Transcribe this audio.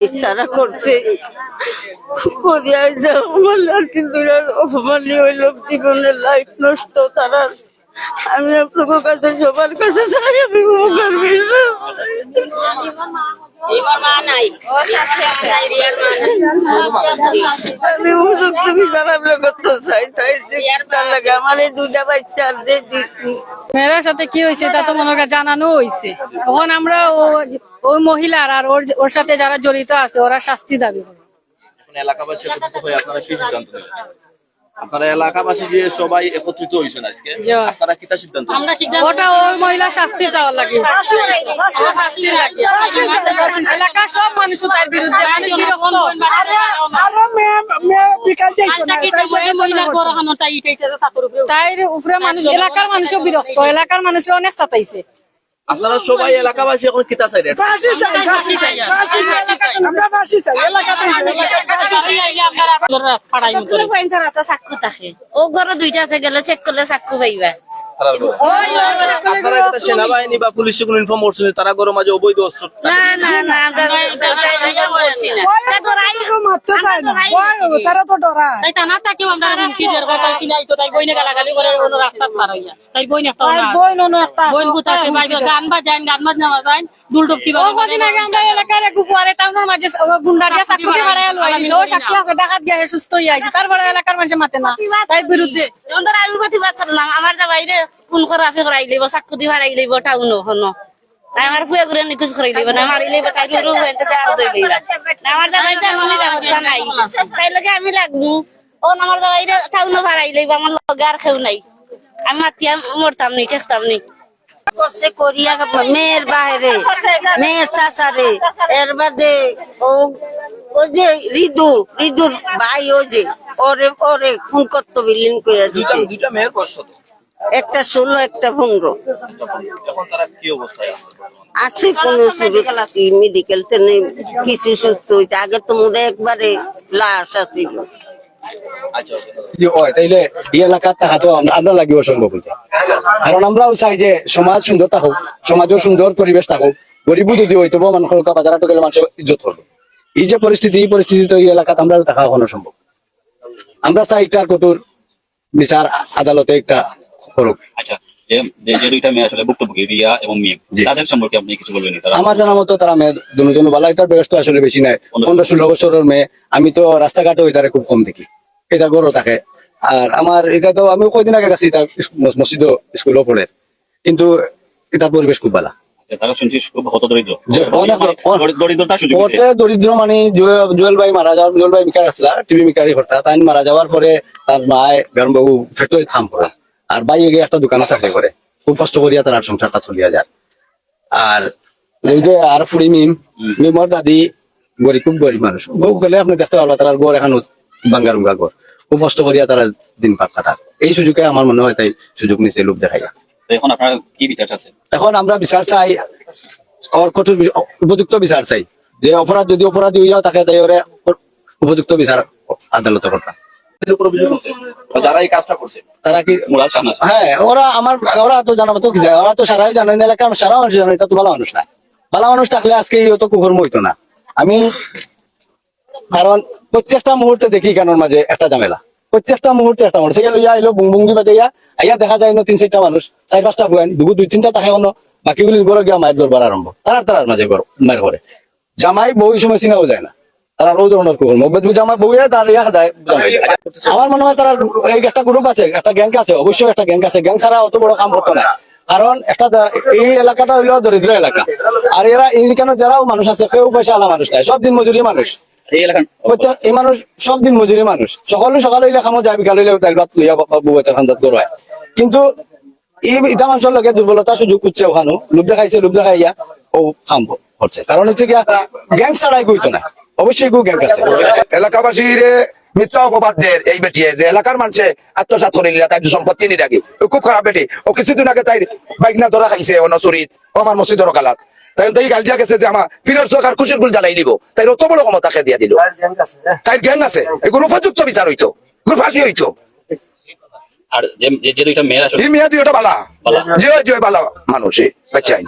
তারা করছে। করিয়া যাও আমার লাঠি হইল জীবনের লাইফ নষ্ট তারা আমি আপনার কাছে সবার কাছে চাই আমি উপকার আমি উপযুক্ত বিচার আমি করতে চাই তাই লাগে। আমার এই দুইটা বাচ্চা আর যে সাথে কি হয়েছে তা তো মনে হয় জানানো হয়েছে। তখন আমরা ও- ওই মহিলার আর ওর ওর সাথে যারা জড়িত আছে ওরা শাস্তি দাবি করে। এলাকাবাসী হয়ে আপনারা কি সিদ্ধান্ত নেবেন আপনারা এলাকাবাসী যে সবাই একত্রিত হয়েছেন আজকে। আপনারা কিতা সিদ্ধান্ত? ওটা ওই মহিলা শাস্তি চাওয়ার লাগে। শাস্তি লাগে এলাকার সব মানুষ তার বিরুদ্ধে মানুষ বিরক্ত। আরও মেয়ে মেয়ে বিকাল যাইতো না তাই উপরে মানুষ এলাকার মানুষও বিরক্ত এলাকার মানুষও অনেক চাতাইছে আপনারা সবাই এলাকাবাসী এখন কিতা চাই ও ঘরে দুইটা আছে গেলে চেক করলে চাকু পাইবা। সেনাবাহিনী বা পুলিশ কোনো ইনফর্ম করছেন তারা গরম মাঝে অবৈধ অস্ত্র না না না চায় না তারা তো ডরা। তাই তাকেও আমরা দেওয়ার কথা তো তাই বইনে গালাগালি করে অন্য রাস্তার পার হইয়া। তাই বইন একটা একটা বইন গান গান বাজনা আমরা ডাকাত গিয়ে সুস্থ হয়ে আইছে। তারপরে এলাকার মানুষ মাতে না। করলাম। আমার যা বাইরে কোন করা লইব চাকু দি হারাই লইব টাউন হন আমার ফুয়ে ঘুরে না মারি লইব তাই রু হইতেছে আর দই লইব। আমার যা বাইরে আমি নিরাপত্তা নাই তাই লগে আমি লাগবো। ও আমার বাইরে টাউন লইব আমার লগে আর কেউ নাই। আমি মাতিয়া মরতাম নি ঠেকতাম নি। করছে করিয়া মেয়ের বাইরে মেয়ের চাচারে এর বাদে ও ও যে রিদু রিদুর ভাই ও যে ওরে ওরে খুন করতো বিলীন করে দুইটা দিতে। দুইটা মেয়ের তো একটা ষোলো একটা পনেরো। এখন তারা কি অবস্থায় আছে? আছে কোন মেডিকেল টেনে কিছু সুস্থ হয়েছে আগে তো মনে একবারে লাশ আছিল। আচ্ছা okay. যদি হয় তাইলে এই এলাকার টাকা তো আমরা- আমরা লাগি অসম্ভব কারণ আমরাও চাই যে সমাজ সুন্দর থাকুক সমাজও সুন্দর পরিবেশ থাকুক। গরিব যদি হইতো মানুষ গেলে ইজ্জত করবে এই যে পরিস্থিতি এই পরিস্থিতি তো এই এলাকাত আমরা থাকা সম্ভব আমরা চাই চার কটুর বিচার আদালতে একটা আচ্ছা যে যে যে দুইটা মেয়ে আসলে ভুক্তভোগী রিয়া এবং মিম তাদের সম্পর্কে আপনি কিছু বলবেন আমার জানা মতো তারা মেয়ে দুজন তার বয়স তো আসলে বেশি নাই। পনেরো ষোলো বছরের মেয়ে। আমি তো রাস্তাঘাটে ওই তারে খুব কম দেখি। এটা গরু থাকে। আর আমার এটা তো আমি কয়দিন আগে তার মসজিদ স্কুলও পড়ে। কিন্তু এটার পরিবেশ খুব ভালো হত দরিদ্র। মানে জুয়েল- ভাই মারা যাওয়ার জুয়েল ভাই মিকার আসলা টিভি মিকারি করতা তাই মারা যাওয়ার পরে তার মায় গারম বাবু ফ্যাক্টরি থাম করে আর ভাই এগিয়ে একটা দোকানে চাকরি করে খুব কষ্ট করিয়া তার সংসারটা চলিয়া যায়। আর ওই যে আর ফুড়ি মিম মিমর দাদি গরিব খুব গরিব মানুষ। বউ গেলে আপনি দেখতে পারবা তার গড় এখন বাঙ্গারুঙ্গা গড়। খুব কষ্ট করিয়া তারা দিন পাট কাটার এই সুযোগে আমার মনে হয় তাই সুযোগ নিচে লোক দেখাইয়া। তো এখন আপনারা কি বিচার চাচ্ছেন এখন আমরা বিচার চাই ওর কঠোর উপযুক্ত বিচার চাই। যে অপরাধ যদি অপরাধী হয়ে যাও তাকে তাই ওরে উপযুক্ত বিচার আদালতে করতাম এদের উপর অভিযোগ যারা এই কাজটা করছে তারা কি হ্যাঁ ওরা আমার ওরা তো জানা তো কি ওরা তো সারাই জানে না এলাকার সারা মানুষ জানে এটা তো ভালো মানুষ না। ভালো মানুষ থাকলে আজকে অত কুকর্ম হইতো না। আমি কারণ প্রত্যেকটা মুহূর্তে দেখি কেন মাঝে একটা ঝামেলা। প্রত্যেকটা মুহূর্তে একটা মানুষ। সেখানে লইয়া আইলো বুংবুঙ্গি বাজাইয়া আইয়া দেখা যায় না তিন চারটা মানুষ চার পাঁচটা বুয়ান দুগু দুই তিনটা থাকে অন্য বাকিগুলি গড়ে গিয়া মায়ের দরবার আরম্ভ। তারার মাঝে মায়ের ঘরে। জামাই বউ সময় চিনাও যায় না। তারা ওই ধরনের কুকুর। তার ইয়া আমার মনে হয় তারা এই একটা গ্রুপ আছে একটা গ্যাং আছে অবশ্যই একটা গ্যাং আছে। গ্যাং ছাড়া অত বড় কাম করতো না। কারণ একটা এই এলাকাটা হইল দরিদ্র এলাকা। আর এরা এইখানে যারাও মানুষ আছে কেউ পয়সা আলা মানুষ নাই সব দিন মজুরি মানুষ। এই মানুষ সব দিন মজুরি মানুষ। সকালে সকালে হইলে খামো যায় বিকাল হইলে ডাল ভাত লইয়া বাবু বাচ্চার খান্দাত গড়ায় কিন্তু এই ইটা মানুষের লগে দুর্বলতা সুযোগ করছে ওখানো। লোভ দেখাইছে লোভ দেখাইয়া ও খাম করছে। কারণ হচ্ছে গিয়া গ্যাং ছাড়াই কইতো না। অবশ্যই গো গ্যাং আছে। এলাকাবাসীর মিথ্যা অপবাদ এই বেটিয়ে যে এলাকার মানুষে আত্মসাত করে নিলা তাই সম্পত্তি নি রাখি ও খুব খারাপ বেটি। ও কিছুদিন আগে তাই বাইক না ধরা খাইছে ও নসুরিত আমার মসজিদের কালাত। তাই তাই গাল দিয়া গেছে যে আমার ফিরের সরকার খুশির গুল জ্বালাই দিব। তাই অত বড় ক্ষমতাকে দিয়া দিল। তাই গ্যাং আছে এগুলো উপযুক্ত বিচার হইতো। এগুলো ফাঁসি হইতো। আর যে যে- যে দুইটা মেয়ের আসলে দুইটা বালা। বালা। যে যে বালা মানুষ। বাচ্চাই।